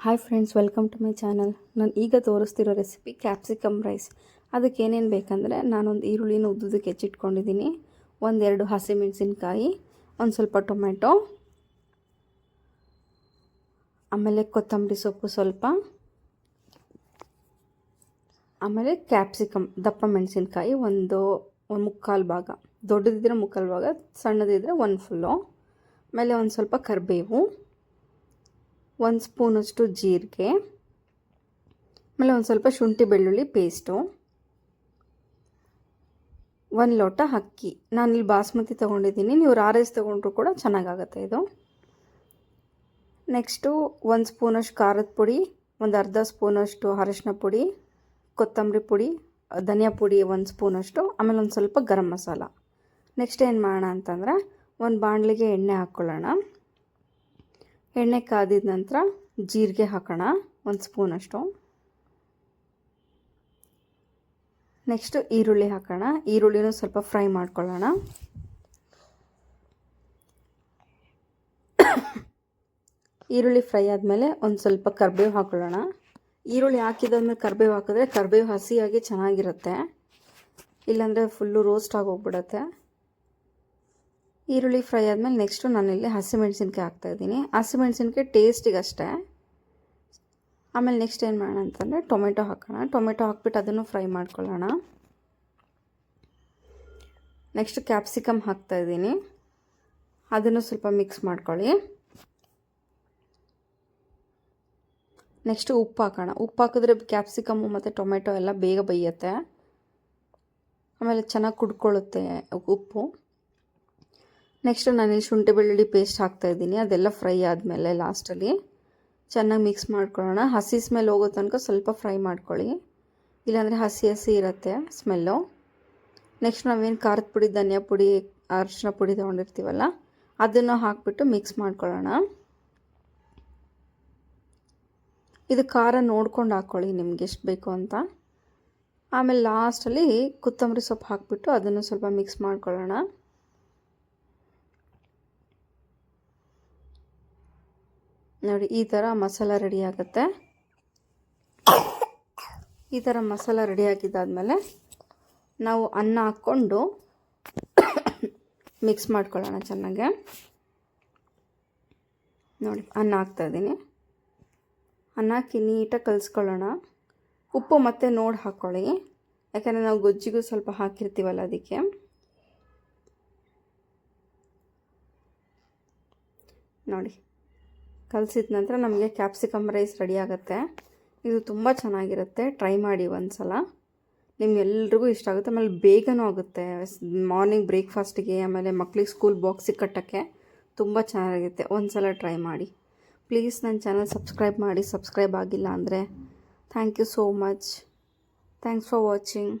Hi friends welcome to my channel ನಾನು ಈಗ ತೋರಿಸ್ತಿರೋ recipe capsicum rice ಅದಕ್ಕೆ ಏನೇನು ಬೇಕಂದರೆ ನಾನೊಂದು ಈರುಳ್ಳಿನ ಉದ್ದುದಕ್ಕೆ ಹೆಚ್ಚಿಟ್ಕೊಂಡಿದ್ದೀನಿ. ಒಂದೆರಡು ಹಸಿಮೆಣಸಿನ್ಕಾಯಿ, ಒಂದು ಸ್ವಲ್ಪ ಟೊಮೆಟೊ ಆಮೇಲೆ ಕೊತ್ತಂಬರಿ ಸೊಪ್ಪು ಸ್ವಲ್ಪ, ಆಮೇಲೆ ಕ್ಯಾಪ್ಸಿಕಮ್ ದಪ್ಪ ಮೆಣಸಿನ್ಕಾಯಿ, ಒಂದು ಒಂದು ಮುಕ್ಕಾಲು ಭಾಗ. ದೊಡ್ಡದಿದ್ದರೆ ಮುಕ್ಕಾಲು ಭಾಗ ಸಣ್ಣದಿದ್ದರೆ ಒಂದು ಫುಲ್ಲು ಆಮೇಲೆ ಒಂದು ಸ್ವಲ್ಪ ಕರಿಬೇವು ಒಂದು ಸ್ಪೂನಷ್ಟು ಜೀರಿಗೆ, ಆಮೇಲೆ ಒಂದು ಸ್ವಲ್ಪ ಶುಂಠಿ ಬೆಳ್ಳುಳ್ಳಿ ಪೇಸ್ಟು, ಒಂದು ಲೋಟ ಅಕ್ಕಿ. ನಾನಿಲ್ಲಿ ಬಾಸ್ಮತಿ ತೊಗೊಂಡಿದ್ದೀನಿ. ನೀವು ರಾರೈಸ್ ತೊಗೊಂಡ್ರು ಕೂಡ ಚೆನ್ನಾಗಾಗತ್ತೆ ಇದು. ನೆಕ್ಸ್ಟು ಒಂದು ಸ್ಪೂನಷ್ಟು ಖಾರದ ಪುಡಿ, ಒಂದು ಅರ್ಧ ಸ್ಪೂನಷ್ಟು ಅರಶಿನ ಪುಡಿ, ಕೊತ್ತಂಬರಿ ಪುಡಿ, ಧನಿಯಾ ಪುಡಿ ಒಂದು ಸ್ಪೂನಷ್ಟು, ಆಮೇಲೆ ಒಂದು ಸ್ವಲ್ಪ ಗರಂ ಮಸಾಲ. ನೆಕ್ಸ್ಟ್ ಏನು ಮಾಡೋಣ ಅಂತಂದರೆ ಒಂದು ಬಾಣಲಿಗೆ ಎಣ್ಣೆ ಹಾಕ್ಕೊಳ್ಳೋಣ. ಎಣ್ಣೆ ಕಾದಿದ ನಂತರ ಜೀರಿಗೆ ಹಾಕೋಣ. ಒಂದು ಸ್ಪೂನಷ್ಟು ನೆಕ್ಸ್ಟು ಈರುಳ್ಳಿ ಹಾಕೋಣ. ಈರುಳ್ಳಿನೂ ಸ್ವಲ್ಪ ಫ್ರೈ ಮಾಡ್ಕೊಳ್ಳೋಣ. ಈರುಳ್ಳಿ ಫ್ರೈ ಆದಮೇಲೆ ಒಂದು ಸ್ವಲ್ಪ ಕರ್ಬೇವು ಹಾಕೊಳ್ಳೋಣ. ಈರುಳ್ಳಿ ಹಾಕಿದಾದ್ಮೇಲೆ ಕರ್ಬೇವು ಹಾಕಿದ್ರೆ ಕರ್ಬೇವು ಹಸಿಯಾಗಿ ಚೆನ್ನಾಗಿರುತ್ತೆ. ಇಲ್ಲಾಂದರೆ ಫುಲ್ಲು ರೋಸ್ಟ್ ಆಗೋಗ್ಬಿಡತ್ತೆ. ಈರುಳ್ಳಿ ಫ್ರೈ ಆದಮೇಲೆ ನೆಕ್ಸ್ಟು ನಾನಿಲ್ಲಿ ಹಸಿಮೆಣ್ಸಿನ್ಕಾಯಿ ಹಾಕ್ತಾಯಿದ್ದೀನಿ ಹಸಿಮೆಣ್ಸಿನ್ಕಾಯಿ ಟೇಸ್ಟಿಗೆ ಅಷ್ಟೇ. ಆಮೇಲೆ ನೆಕ್ಸ್ಟ್ ಏನು ಮಾಡೋಣ ಅಂತಂದರೆ ಟೊಮೆಟೊ ಹಾಕೋಣ. ಟೊಮೆಟೊ ಹಾಕ್ಬಿಟ್ಟು ಅದನ್ನು ಫ್ರೈ ಮಾಡ್ಕೊಳ್ಳೋಣ. ನೆಕ್ಸ್ಟ್ ಕ್ಯಾಪ್ಸಿಕಮ್ ಹಾಕ್ತಾಯಿದ್ದೀನಿ ಅದನ್ನು ಸ್ವಲ್ಪ ಮಿಕ್ಸ್ ಮಾಡ್ಕೊಳ್ಳಿ. ನೆಕ್ಸ್ಟು ಉಪ್ಪು ಹಾಕೋಣ. ಉಪ್ಪು ಹಾಕಿದ್ರೆ ಕ್ಯಾಪ್ಸಿಕಮ್ಮು ಮತ್ತು ಟೊಮೆಟೊ ಎಲ್ಲ ಬೇಗ ಬೈಯುತ್ತೆ. ಆಮೇಲೆ ಚೆನ್ನಾಗಿ ಕುಡ್ಕೊಳ್ಳುತ್ತೆ ಉಪ್ಪು. ನೆಕ್ಸ್ಟ್ ನಾನಿಲ್ಲಿ ಶುಂಠಿ ಬೆಳ್ಳುಳ್ಳಿ ಪೇಸ್ಟ್ ಹಾಕ್ತಾ ಇದ್ದೀನಿ. ಅದೆಲ್ಲ ಫ್ರೈ ಆದಮೇಲೆ ಲಾಸ್ಟಲ್ಲಿ ಚೆನ್ನಾಗಿ ಮಿಕ್ಸ್ ಮಾಡ್ಕೊಳ್ಳೋಣ. ಹಸಿ ಸ್ಮೆಲ್ ಹೋಗೋ ತನಕ ಸ್ವಲ್ಪ ಫ್ರೈ ಮಾಡ್ಕೊಳ್ಳಿ. ಇಲ್ಲಾಂದರೆ ಹಸಿ ಹಸಿ ಇರುತ್ತೆ ಸ್ಮೆಲ್ಲು ನೆಕ್ಸ್ಟ್ ನಾವೇನು ಖಾರದ ಪುಡಿ, ಧನಿಯಾ ಪುಡಿ ಅರಿಶಿನ ಪುಡಿ ತೊಗೊಂಡಿರ್ತೀವಲ್ಲ, ಅದನ್ನು ಹಾಕ್ಬಿಟ್ಟು ಮಿಕ್ಸ್ ಮಾಡ್ಕೊಳ್ಳೋಣ. ಇದು ಖಾರ ನೋಡ್ಕೊಂಡು ಹಾಕ್ಕೊಳ್ಳಿ ನಿಮ್ಗೆ ಎಷ್ಟು ಬೇಕು ಅಂತ. ಆಮೇಲೆ ಲಾಸ್ಟಲ್ಲಿ ಕೊತ್ತಂಬರಿ ಸೊಪ್ಪು ಹಾಕ್ಬಿಟ್ಟು ಅದನ್ನು ಸ್ವಲ್ಪ ಮಿಕ್ಸ್ ಮಾಡ್ಕೊಳ್ಳೋಣ. ನೋಡಿ, ಈ ಥರ ಮಸಾಲ ರೆಡಿ ಆಗುತ್ತೆ. ಈ ಥರ ಮಸಾಲ ರೆಡಿ ಆಗಿದ್ದಾದಮೇಲೆ ನಾವು ಅನ್ನ ಹಾಕ್ಕೊಂಡು ಮಿಕ್ಸ್ ಮಾಡ್ಕೊಳ್ಳೋಣ ಚೆನ್ನಾಗೆ. ನೋಡಿ, ಅನ್ನ ಹಾಕ್ತಾಯಿದ್ದೀನಿ ಅನ್ನ ಹಾಕಿ ನೀಟಾಗಿ ಕಲಿಸ್ಕೊಳ್ಳೋಣ. ಉಪ್ಪು ಮತ್ತೆ ನೋಡಿ ಹಾಕ್ಕೊಳ್ಳಿ ಯಾಕೆಂದರೆ ನಾವು ಗೊಜ್ಜಿಗೂ ಸ್ವಲ್ಪ ಹಾಕಿರ್ತೀವಲ್ಲ ಅದಕ್ಕೆ. ನೋಡಿ ಕಲಸಿದ ನಂತರ ನಮಗೆ ಕ್ಯಾಪ್ಸಿಕಮ್ ರೈಸ್ ರೆಡಿ ಆಗುತ್ತೆ. ಇದು ತುಂಬ ಚೆನ್ನಾಗಿರುತ್ತೆ. ಟ್ರೈ ಮಾಡಿ ಒಂದು ಸಲ ನಿಮ್ಗೆಲ್ರಿಗೂ ಇಷ್ಟ ಆಗುತ್ತೆ. ಆಮೇಲೆ ಬೇಗನೂ ಆಗುತ್ತೆ. ಮಾರ್ನಿಂಗ್ ಬ್ರೇಕ್ಫಾಸ್ಟಿಗೆ ಆಮೇಲೆ ಮಕ್ಳಿಗೆ ಸ್ಕೂಲ್ ಬಾಕ್ಸಿಗೆ ಕಟ್ಟೋಕ್ಕೆ ತುಂಬ ಚೆನ್ನಾಗಿರುತ್ತೆ. ಒಂದು ಸಲ ಟ್ರೈ ಮಾಡಿ. ಪ್ಲೀಸ್ ನನ್ನ ಚಾನಲ್ ಸಬ್ಸ್ಕ್ರೈಬ್ ಮಾಡಿ. ಸಬ್ಸ್ಕ್ರೈಬ್ ಆಗಿಲ್ಲ ಅಂದರೆ thank you so much thanks for watching